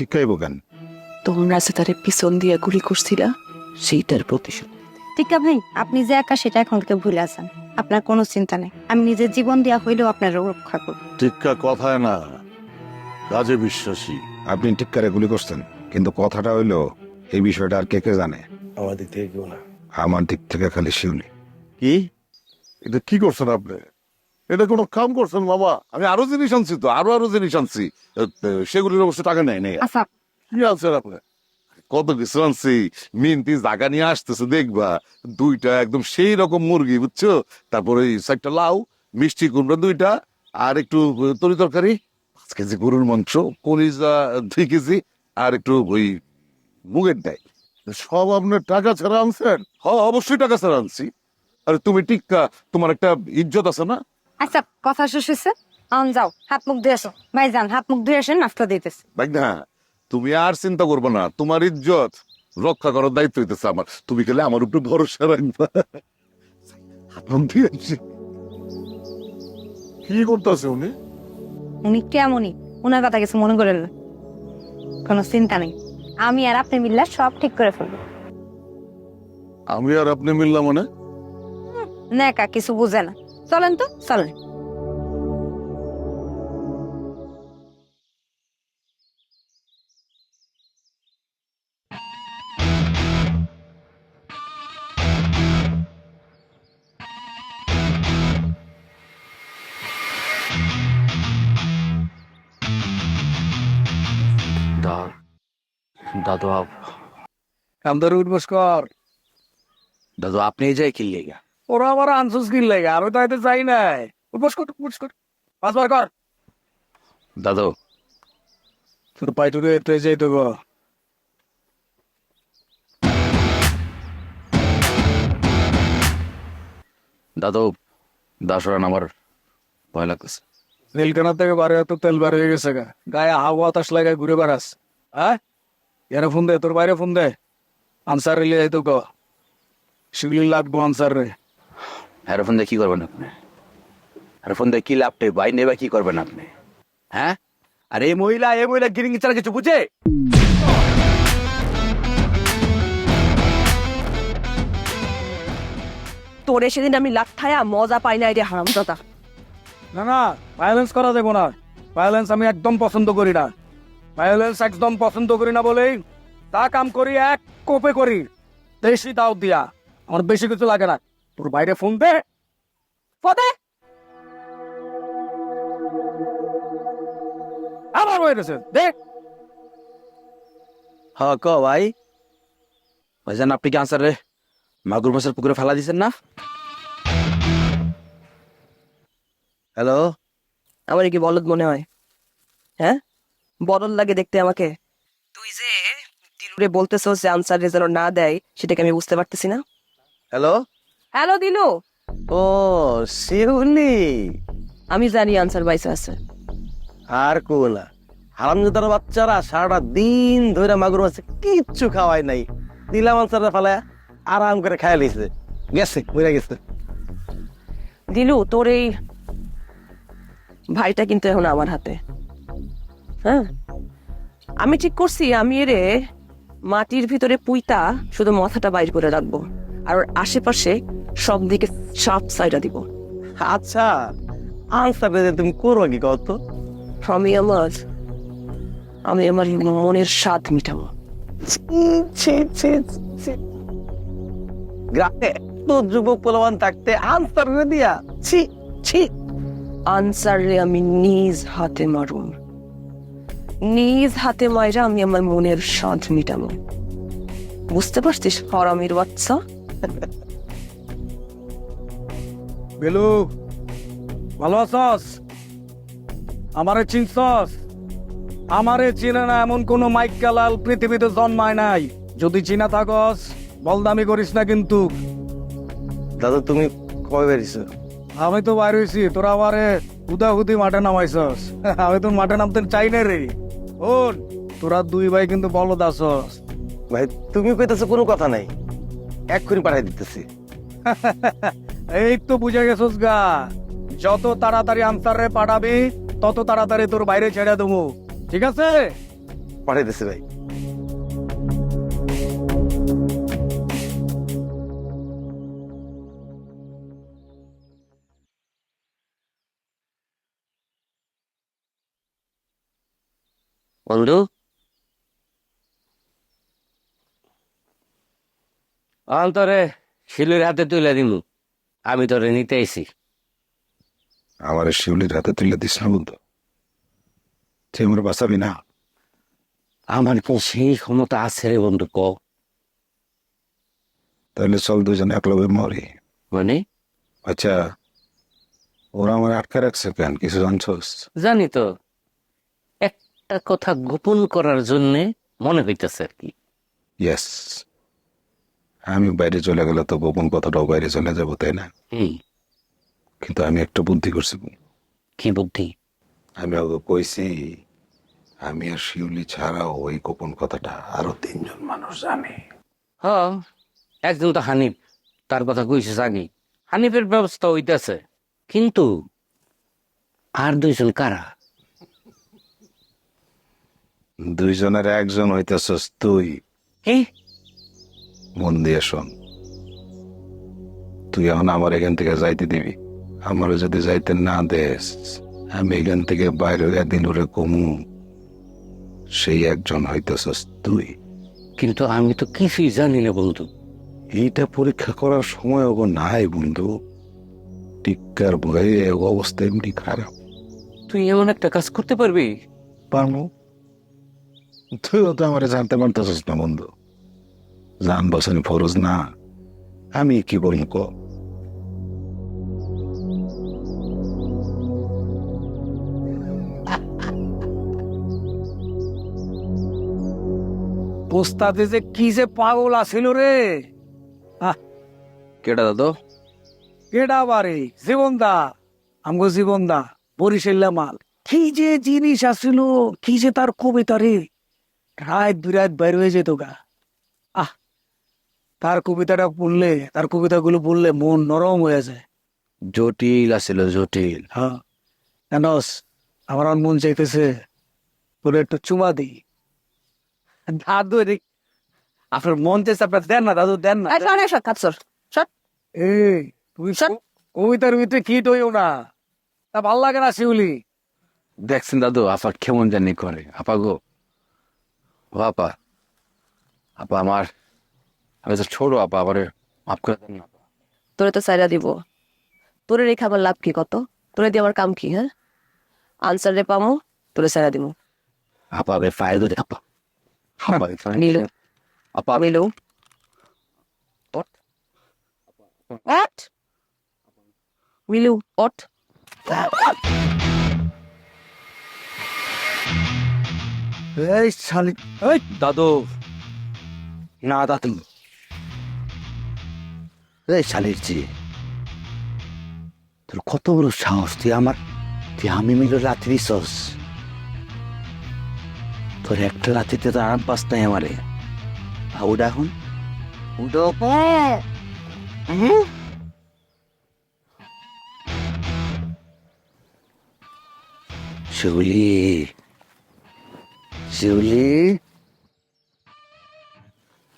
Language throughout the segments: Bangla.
টিকাইব কেন তোমরা যে তারে পিছন দিয়ে গুলি করছিলা সেইটার প্রতিশোধ টিকা ভাই আপনি যে একা সেটা এখন থেকে ভুলে আছেন। আপনার কোনো চিন্তা নেই। আমি নিজের জীবন দেওয়া হইলেও আপনার রক্ষা করব। টিক্কা কথায় না কাজে বিশ্বাসী। আপনি টিক্কারে গুলি করছেন কিন্তু কথাটা হইল এই বিষয়টা আর কে কে জানে? আমার দিক থেকে কেউ না। আমার দিক থেকে খালি শিউলি। কি? এটা কি করছেন আপনি? এটা কোনো কাম করছেন বাবা। আমি আরও জিনিস আনছি তো আরও আরও জিনিস আনছি। সেগুলির অবশ্য টাকা নেয় নেই। আচ্ছা। কি আনছেন আপনি কত কিছু আনছি মিনতি জায়গা নিয়ে আসতেছে দেখবা। দুইটা একদম সেই রকম মুরগি বুঝছ? তারপরে একটা লাউ মিষ্টি কুমড়া দুইটা আর একটু তরি তরকারি পাঁচ কেজি গরুর মাংস কলিজা দুই কেজি আর একটু ওই মুগের ডাই সব আপনার টাকা ছাড়া আনছেন? হ অবশ্যই টাকা ছাড়া আনছি। আরে তুমি টিক্কা তোমার একটা ইজ্জত আছে না? আচ্ছা কথা শেষ হয়েছে আন যাও হাত মুখ ধুয়ে আসো। ভাই যান হাত মুখ ধুয়ে আসেন নাস্তা দিতেছে। ভাই না তুমি আর চিন্তা করবে না তোমার ইজ্জত রক্ষা করার দায়িত্ব হইতেছে আমার। তুমি গেলে আমার উপরে ভরসা রাখবা। হাত মুখ ধুয়ে আসি। কি করতেছে উনি? উনি কেমনই ওনার কথা কিছু মনে করেন না। কোনো চিন্তা নেই। আমি আর আপনি মিল্লা সব ঠিক করে ফেলব। আমি আর আপনি মিললাম মানে? না একা কিছু বুঝে না। চলেন তো চলেন। দা- দাদু আপ- আমাদের উঠবস কর দাদু আপনি এই যাই কিনলে গা ওরা আমার আনসুস লাগে আমি তো এতে চাই নাই। উঠবস কর উঠবস কর। পাঁচবার কর। দাদু। তোর পাইটুরে এতে যাই তো গো দাদু দাসরান আমার ভয় লাগতেছে। নীলকানা থেকে বারে তো তেল বার হয়ে গেছে গা। গায়ে হাওয়া বাতাস লাগায় ঘুরে বেড়াস। হ্যাঁ? এরা ফোন দে তোর বাইরে ফোন দে। আনসার রিলে যাই তো গো শিগলি লাগবো আনসার রে। হ্যাঁ ফোন দিয়ে কি করবেন আপনি? হ্যাঁ ফোন দিয়ে কি লাপটে বাই নেবা কি করবেন আপনি? হ্যাঁ? আর এই মহিলা এই মহিলা গিরিঙ্গি ছাড়া কিছু বুঝে? তোরে সেদিন আমি লাঠায়া মজা পাই নাই রে হারামদাদা না না ভায়োলেন্স করা যাব না। ভায়োলেন্স আমি একদম পছন্দ করি না। ভায়োলেন্স একদম পছন্দ করি না বলেই তা কাম করি এক কোপে করি। দেশি দাও দিয়া। আমার বেশি কিছু লাগে না। তোর বাইরে ফোন দে। ফদে আবার গেছে দে। হ ক ভাই। ভাইজান আপনি কি আনসার রে মাগুর মাছের পুকুরে ফেলা দিছেন না? হ্যালো? আমার কি বলদ মনে হয়? হ্যাঁ? বদল লাগে দেখতে আমাকে। তুই যে দিলুরে বলতেছ যে আনসার যেন না দেয় সেটাকে আমি বুঝতে পারতেছি না। হ্যালো? হ্যালো দিলু ও শিউলি। আমি জানি আনসার বাইসে আছে। আর কোলা হারামজাদার বাচ্চারা সারাটা দিন ধরে মাগুর মাছে কিচ্ছু খাওয়াই নাই। দিলাম আনসাররা ফেলায় আরাম করে খাই লিছে গেছে মরে গেছে। দিলু তোর এই ভাইটা কিন্তু এখন আমার হাতে। হ্যাঁ? আমি ঠিক করছি আমি এরে মাটির ভিতরে পুইতা শুধু মাথাটা বাইর করে রাখব। আর ওর আশেপাশে সব দিকে সাপ সাইডা দিব। আচ্ছা আনসার যে তুমি করো কি কত আমি আমার আমি আমার মনের স্বাদ মিটাবো। গ্রামে তো যুবক পোলাবান থাকতে আনসার দিয়া ছি ছি। আনসারে আমি নিজ হাতে মারুম। নিজ হাতে মাইরা আমি আমার মনের স্বাদ মিটাবো। বুঝতে পারছিস হরামির বাচ্চা? বেলু ভালো আছস? আমারে চিনছস? আমারে চিনে না এমন কোন মাইকালাল পৃথিবীতে জন্মায় নাই। যদি চিনা থাকস বলদামি করিস না কিন্তু। দাদা তুমি কবে বেরিয়েছো আমি তো বাইর হইছি তোরা আমারে হুদাহুদি মাঠে নামাইছস। আমি তো মাঠে নামতে চাই না রে। ওন তোরা দুই ভাই কিন্তু বলদ আসস ভাই তুমি কইতেছো কোনো কথা নাই। এক এক্ষুনি পাঠাই দিতেছি। এই তো বুঝে গেছস গা। যত তাড়াতাড়ি আনসারে পাঠাবি, তত তাড়াতাড়ি তোর বাইরে ছেড়ে দেবো। ঠিক আছে? পাঠিয়ে পাঠাইতেছি ভাই। বন্ধু? অন্তরে শিলুর হাতে তুলে দিমু। আমি তোরে নিতে এসি আমার শিউলির হাতে তুলে দিস না বন্ধু। তুই আমার বাঁচাবি না। আমার কি সেই ক্ষমতা আছে রে বন্ধু ক? তাহলে চল দুজন একলবে মরি। মানে? আচ্ছা ওরা আমার আটকে রাখছে কেন কিছু জানছোস? জানি তো। একটা কথা গোপন করার জন্য মনে হইতেছে আর কি। ইয়েস আমি বাইরে চলে গেলে তো গোপন কথাটাও বাইরে চলে যাব তাই না? কিন্তু আমি একটা বুদ্ধি করছি কি বুদ্ধি? আমি ওকে কইছি আমি আর শিউলি ছাড়াও ওই গোপন কথাটা আরও তিনজন মানুষ জানে। হ একজন তো হানিফ তার কথা কইছে জানি হানিফের ব্যবস্থা হইতেছে কিন্তু আর দুইজন কারা? দুইজনের একজন হইতেছস তুই। হে? মন দিয়ে শোন। তুই এখন আমার এখান থেকে যাইতে দিবি। আমার যদি যাইতে না দেস আমি এখান থেকে বাইরে হইয়া দিলুরে কমু সেই একজন হইতেছস তুই। কিন্তু আমি তো কিছুই জানি না বন্ধু। এইটা পরীক্ষা করার সময় ওগো নাই বন্ধু। টিক্কার ভয়ে অবস্থা এমনি খারাপ। তুই এমন একটা কাজ করতে পারবি? পারব তুইও তো আমার জানতে পারতেছিস না বন্ধু। জান বসানি ফরজ না আমি কি বলব ক পোস্তাতে যে কি যে পাগল আছিল রে কেটা দাদু কেডা বারে জীবন দা আমগো জীবন দা বরিশাল্লা মাল কি যে জিনিস আসিল কি যে তার কবিতা রে রাত বিরাত বাইর হয়ে যেত গা তার কবিতাটা পড়লে তার কবিতাগুলো পড়লে মন নরম হয়ে যায়। জটিল আছিল জটিল। হ্যাঁ। জানস আমার মন চাইতেছে তোর একটু চুমা দিই। দাদু রে আপনার মন চাইছে আপনার দেন না দাদু দেন না। এই তুই কবিতার ভিতরে কিট হইও না? তা ভালো লাগে না শিউলি। দেখছেন দাদু আপা কেমন জানি করে। আপা গো ও আপা আপা আমার আমি তো ছোট আপা আমারে মাফ করে দেন না তোরে তো সাইরা দিব তোরে রেখে আমার লাভ কি কত তোরে দিয়ে আমার কাম কি হ্যাঁ আনসার রে পামো তোরে সাইরা দিব আপা বে ফায়দ দে আপা আপা বে ফায়দা নীলু আপা নীলু ওঠ ওঠ মিলু ওঠ এই শালি এই দাদু না দাদু এই শালির জি। তোর কত বড় সাহস তুই আমার তুই আমি মিলে রাত্রি সস তোর একটা রাত্রিতে তো আরাম পাস নাই আমারে। আ, এখন। উঠো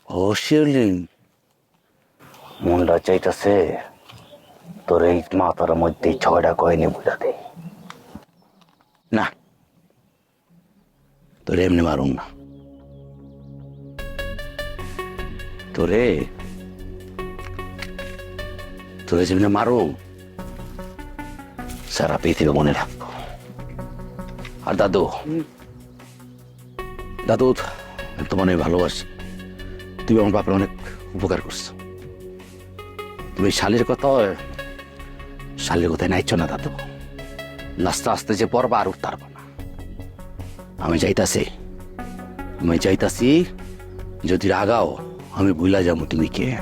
ও শিউলি। মনটা চাইতেছে, তোর এই মাথার মধ্যে ছয়টা কয়নি বুঝা দে। না, তোর এমনি মারুম না। তোরে তোরে যেমনি মারো সারা পৃথিবী মনে রাখব। আর দাদু দাদু তোমার ভালোবাসি, তুমি আমার বাপের অনেক উপকার করছ। তুমি শালির কথা শালির কথায় নাইছ না দাদু। লাস্তে আস্তে যে পর্ব আর উঠতে পারব না। আমি যাইতাছি। আমি যাইতাছি, যদি রাগাও, আমি ভুলা যাব তুমি কে?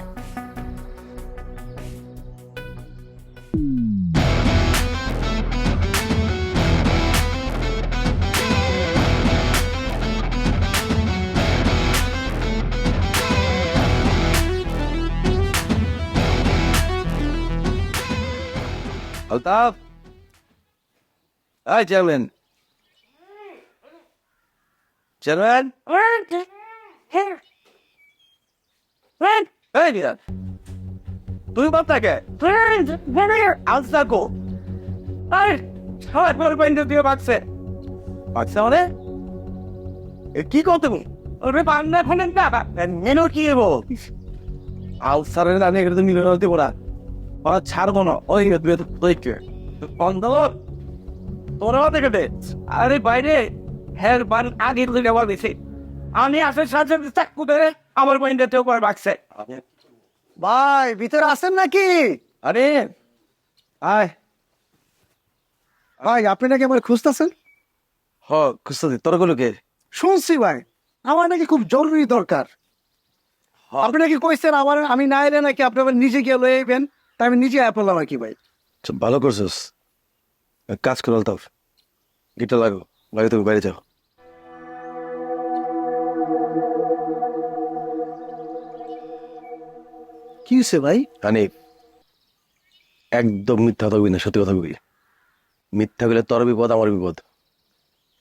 আলতাফ এই চেয়ারম্যান চেয়ারম্যান তুই বাপ থাকে আজ থাকো আরে সবাই পরে বাইন্দে দিয়ে বাকছে বাকছে মানে? এ কি কর তুমি? ওরে বান্না ফোনে না নেনো কি এবো আলসারের রানে এগুলো তো মিলে দেবো না ওরা ছাড়বো না। ওই তুই তো দেখবে বন্ধ তোরা দেখে আরে বাইরে হ্যাঁ বান আগে তুই নেওয়া দিছে। আমি আসে সাথে চাকু ধরে আমার করে বাকছে ভাই ভিতরে আছেন নাকি? আরে আয়। ভাই আপনি নাকি আমার খুঁজতেছেন? হ খুঁজতে তোরগুলো কে? শুনছি ভাই আমার নাকি খুব জরুরি দরকার। আপনি নাকি কইছেন আমার আমি না এলে নাকি আপনি আবার নিজে গিয়ে লয়ে আইবেন? তাই আমি নিজে আয় পড়লাম আর কি ভাই? আচ্ছা, ভালো করছিস। কাজ করে তো গিটার লাগো লাগে তুমি বাইরে যাও। কি হয়েছে ভাই? হানি একদম মিথ্যা কথা না সত্যি কথা কবি। মিথ্যা গেলে তোর বিপদ আমার বিপদ।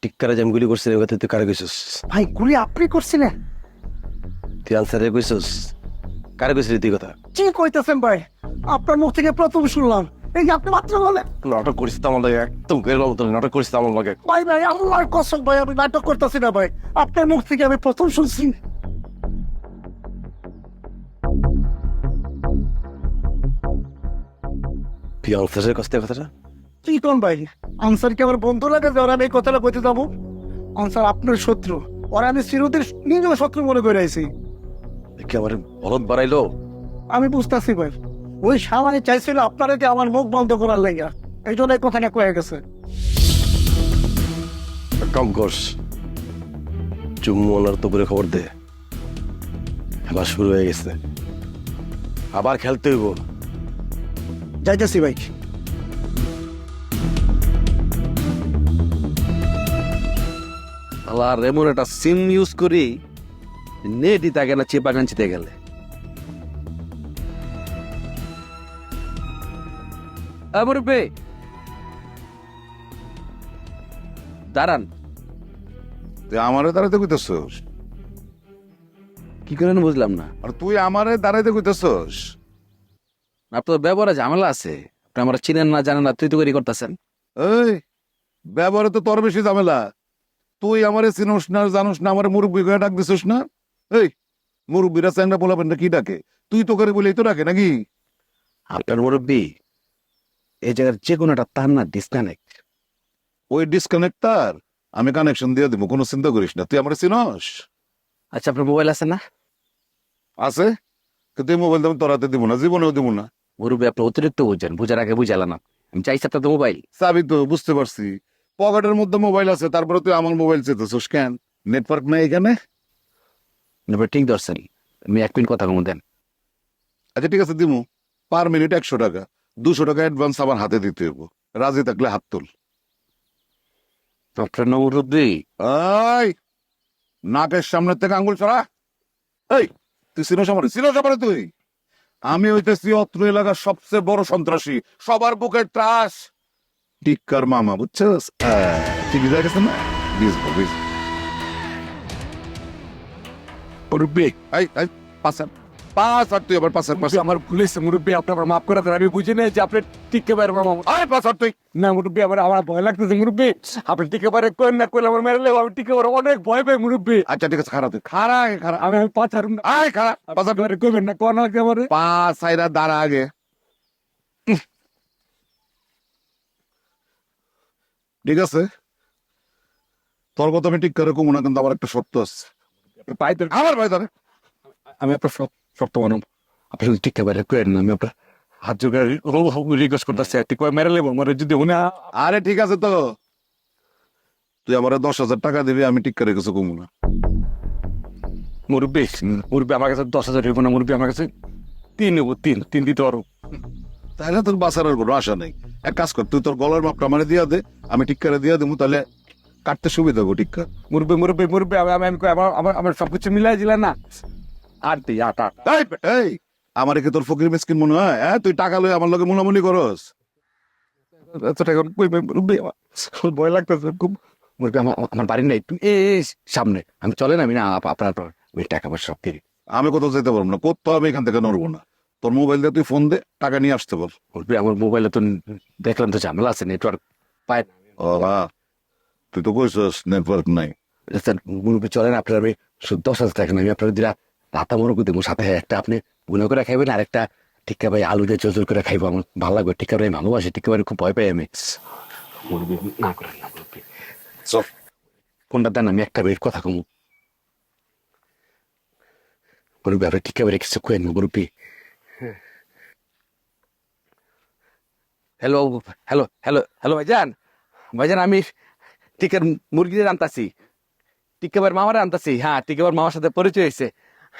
টিক্কারে যে আমি গুলি করছি ওই কথা তুই কারে কইছিস? ভাই গুলি আপনি করছিলেন? তুই আনসারে কইছিস? কারে কইছিস তুই কথা? কি কইতেছেন ভাই? আপনার মুখ থেকে প্রথম শুনলাম। এই যে আপনি মাত্র বলেন নাটক করিস তো আমার লাগে একদম গেল মতো নাটক করিস তো আমার লাগে। ভাই ভাই আল্লাহর কসম ভাই আমি নাটক করতেছি না ভাই। আপনার মুখ থেকে আমি প্রথম শুনছি। আনসারের কাছ থেকে কথাটা? কি কোন ভাই? আনসার কি আমার বন্ধু লাগে যে ওরা আমি এই কথাটা কইতে যাব? আনসার আপনার শত্রু। ওরা আমি চিরদিন নিজেও শত্রু মনে করে আইছি। কি আমার বলদ বাড়াইলো? আমি বুঝতেছি ভাই। ওই সামানে চাইছিল আপনারা যে আমার মুখ বন্ধ করার লাগিয়া এই জন্য এই কথাটা কয়ে গেছে। কাম করস চুম্মু ওনার তো করে খবর দে। খেলা শুরু হয়ে গেছে। আবার খেলতে হইব। যাইতেছি ভাই। আল্লাহ এমন একটা সিম ইউজ করি। নেটই থাকে না চেপা কাঞ্চিতে গেলে। মুরব্বী দাঁড়ান। আমারে দাঁড়াইতে কইতেছস? কি করেন বুঝলাম না। আর তুই আমারে দাঁড়াইতে কইতেছস? আপনার ব্যবহারে ঝামেলা আছে। আপনি আমার চিনেন না জানেন না তুই তো করি করতেছেন। এই ব্যবহারে তো তোর বেশি ঝামেলা। তুই আমারে চিনোস না জানোস না আমার মুরব্বী করে ডাক দিছিস না? এই মুরব্বীরা চ্যাংরা বলাবেন না কি ডাকে? তুই তো করে বলেই তো ডাকে নাকি? আপনার মুরব্বী? এই জায়গার যে কোনো একটা তার না ডিসকানেক্ট ওই ডিসকানেক্ট তার। আমি কানেকশন দিয়ে দিব কোনো চিন্তা করিস না। তুই আমার চিনস? আচ্ছা আপনার মোবাইল আছে না? আছে। কিন্তু এই মোবাইল তো আমি তোরাতে দিব না জীবনেও দিব না। মুরব্বী আপনি অতিরিক্ত বুঝছেন বুঝার আগে বুঝালেন না। আমি চাইছি আপনার তো মোবাইল চাবি তো বুঝতে পারছি। পকেটের মধ্যে মোবাইল আছে তারপরে তুই আমার মোবাইল চেতেছিস কেন? নেটওয়ার্ক নাই এখানে? এবার ঠিক ধরছেন। আমি এক মিনিট কথা কমু দেন। আচ্ছা ঠিক আছে দিমু। পার মিনিট একশো টাকা। দুশো টাকা অ্যাডভান্স আমার হাতে দিতে হইব। রাজি থাকলে হাত তুল। আপনার না মুরব্বী এই নাকের সামনে থেকে আঙ্গুল ছড়া এই তুই চিনো সামনে চিনো সামনে তুই। আমি হইতেছি অত্র এলাকার সবচেয়ে বড় সন্ত্রাসী। সবার বুকের ত্রাস। টিক্কার মামা বুঝছস? আহ, ঠিক হয়ে গেছে না? বুঝব বুঝব মুরব্বী এই এই পাশার পাঁচ আর তুই আবার পাশে আমার ভুল হয়েছে মুরব্বী আপনি আমার মাফ করে দেন আমি বুঝি না যে আপনি টিকে আয় পাশার তুই। না মুরব্বী আমার আমার ভয় লাগতেছে মুরব্বী। আপনি টিকে কোন না কোন আমার মেরে আমি টিকে অনেক ভয় পাই মুরব্বী। আচ্ছা ঠিক আছে তুই খারা আগে খারা আমি আমি পাঁচ আয় খারা পাশার আপনার কইবেন না কোন লাগছে আমার? পাঁচ আইরা দাঁড়া আগে। ঠিক আছে? তোর কথা আমি ঠিক করে কমু না কিন্তু আমার একটা সত্য আছে। আমার ভাই ধরে আমি আপনার সব আপনি টিকে কোন না আমি আপনার হাত জোগাড় রিকোয়েস্ট করতেছি টিকে মেরে লেবো আমার যদি উনি আরে ঠিক আছে তো। তুই আমার দশ হাজার টাকা দিবি আমি ঠিক করে কিছু কমু না। মুরব্বী মুরব্বী আমার কাছে দশ হাজার হইব না মুরব্বী আমার কাছে তিন নেব তিন তিন দিতে পারো। তাহলে তোর বাঁচার আর কোনো আশা নেই। এক কাজ কর তুই তোর গলার মাপটা মানে দিয়া দে আমি ঠিক করে দিয়া দেবো তাহলে কাটতে সুবিধা হব ঠিক কর মুরব্বী মুরব্বী মুরব্বী আমি আমি আমি আমার আমার আমার সবকিছু মিলাই দিলেন না। আট দিই আট আট এই এই আমার কি তোর ফকির মিসকিন মনে হয় হ্যাঁ? তুই টাকা লই আমার লগে মুলামুলি করস। এত টাকা কই আমার ভয় লাগতেছে খুব। আমার বাড়ি নেই। একটু এই সামনে। আমি চলেন আমি না আপ- আপনার ওই টাকা পয়সা সব ফিরি আমি কোথাও যেতে পারব না কোথাও আমি এখান থেকে নড়বো না। তোর মোবাইল দিয়ে তুই ফোন দে টাকা নিয়ে আসতে বল। মুরব্বী আমার মোবাইলে তো দেখলাম তো ঝামেলা আছে নেটওয়ার্ক পায় ও তুই তো কইছিস নেটওয়ার্ক নাই। স্যার মুরব্বী চলেন আপনার আমি দশ হাজার টাকা আমি আপনার দিলা রাতা মনে করতে সাথে একটা আপনি গুনে করে খাইবেন আর একটা টিক্কা ভাই আলু দিয়ে চোর করে খাইবো। আমার ভালো লাগবে। টিক্কা ভাই ভালোবাসি টিক্কা ভাই খুব ভয় পাই আমি। মুরব্বী না করেন না চল ফোনটা দেন আমি একটা বের কথা কমু। মুরব্বী আপনি টিক্কা ভাই কিছু মুরব্বী। হ্যালো হ্যালো হ্যালো হ্যালো ভাইজান। ভাইজান আমি টিকার মুরগি আনতাছি টিকাবার মামারে আনতাছি হ্যাঁ টিকাবার মামার সাথে পরিচয় হয়েছে।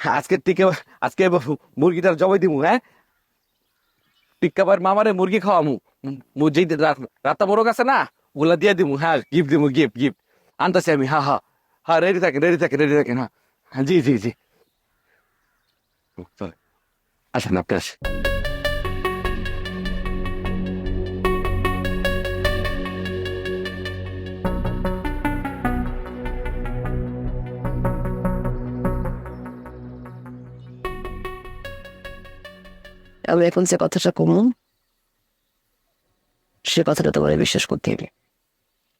আজকে টিকা, আজকে মুরগিটার জবাই দিমু হ্যাঁ? টিকাবার মামারে মুরগি খাওয়ামু। যেই রাতা মোরগ আছে না, ওগুলা দিয়ে দিমু হ্যাঁ? গিফট দিমু, গিফট গিফট। আনতাছি আমি হ্যাঁ হ্যাঁ হ্যাঁ রেডি থাকেন রেডি থাকেন রেডি থাকেন হ্যাঁ। হ্যাঁ জি জি জি। আচ্ছা না আসেন। আমি এখন যে কথাটা কমু সে কথাটা তোমার বিশ্বাস করতে হবে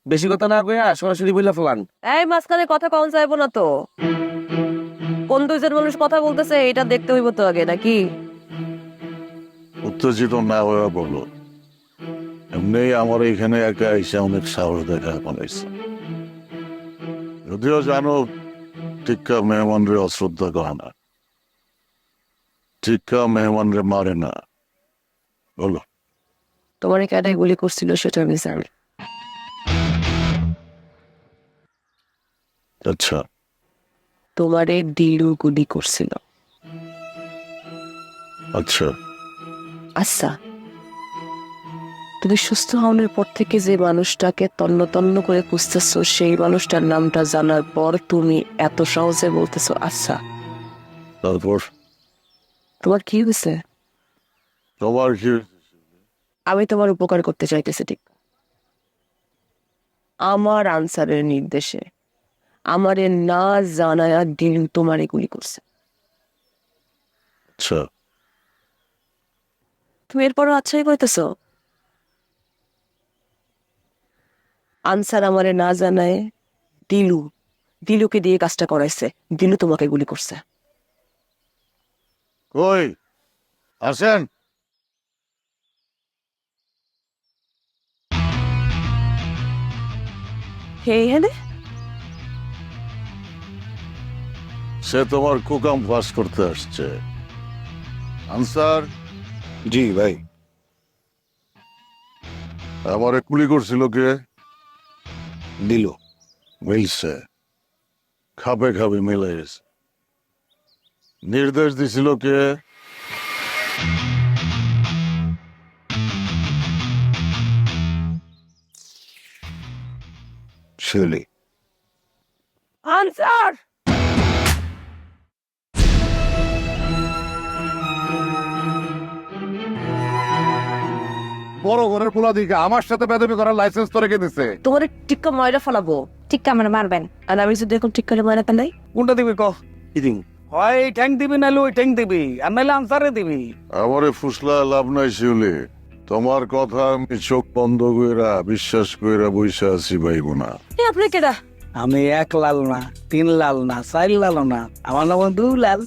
বেশি কথা না কইয়া সরাসরি বইলা ফেলান এই মাঝখানে কথা কম যাইবো না তো। কোন দুইজন মানুষ কথা বলতেছে এটা দেখতে হইব তো আগে নাকি? উত্তেজিত না হয়ে বলল এমনি আমার এখানে একা এসে অনেক সাহস দেখা বানাইছে। যদিও জানো টিক্কা মেহমানরে অশ্রদ্ধা করে না। টিক্কা মেহমানরে মারে না বলো তোমার কেটাই গুলি করছিল সেটা আমি জানি। আচ্ছা। তোমারে ডিলু গুলি করছিল। আচ্ছা। আচ্ছা। তুমি সুস্থ হওয়ার পর থেকে যে মানুষটাকে তন্ন তন্ন করে খুঁজতেছো সেই মানুষটার নামটা জানার পর তুমি এত সহজে বলতেছো আচ্ছা। তারপর? তোমার কি হয়েছে? তোমার কি? আমি তোমার উপকার করতে চাইতেছি ঠিক? আমার আনসারের নির্দেশে আমারে না জানায়া দিন তোমারে গুলি করছে। আচ্ছা। তুমি এরপরও আচ্ছাই করতেছো আনসার আমারে না জানায় দিলু দিলুকে দিয়ে কাজটা করাইছে দিলু তোমাকে গুলি করছে। কই? আসেন। হে সে তোমার কুকাম পাস করতে আসছে। আনসার? জি ভাই। আমারে কুলি করছিল কে? দিল। মিলছে। খাবে খাবে মিলে গেছে নির্দেশ দিছিল কে? শিউলি। আনসার! বড় ঘরের পোলা দিকে আমার সাথে বেদবি করার লাইসেন্স তো রেখে দিছে? তোমার টিক্কা ময়রা ফেলাবো। ঠিক আমার মারবেন। আর আমি যদি এখন টিক্কারে ময়রা ফেলাই? কোনটা দিবি ক হয় এই ট্যাঙ্ক দিবি নাহলে ওই ট্যাঙ্ক দিবি। আর নাহলে আনসারে দিবি। আমারে ফুসলা লাভ নাই শিউলি। তোমার কথা আমি চোখ বন্ধ কইরা বিশ্বাস কইরা বইসা আছি ভাইব না এ আপনি কেডা? আমি এক লাল না তিন লাল না চার লাল না। আমার নাম দু লাল।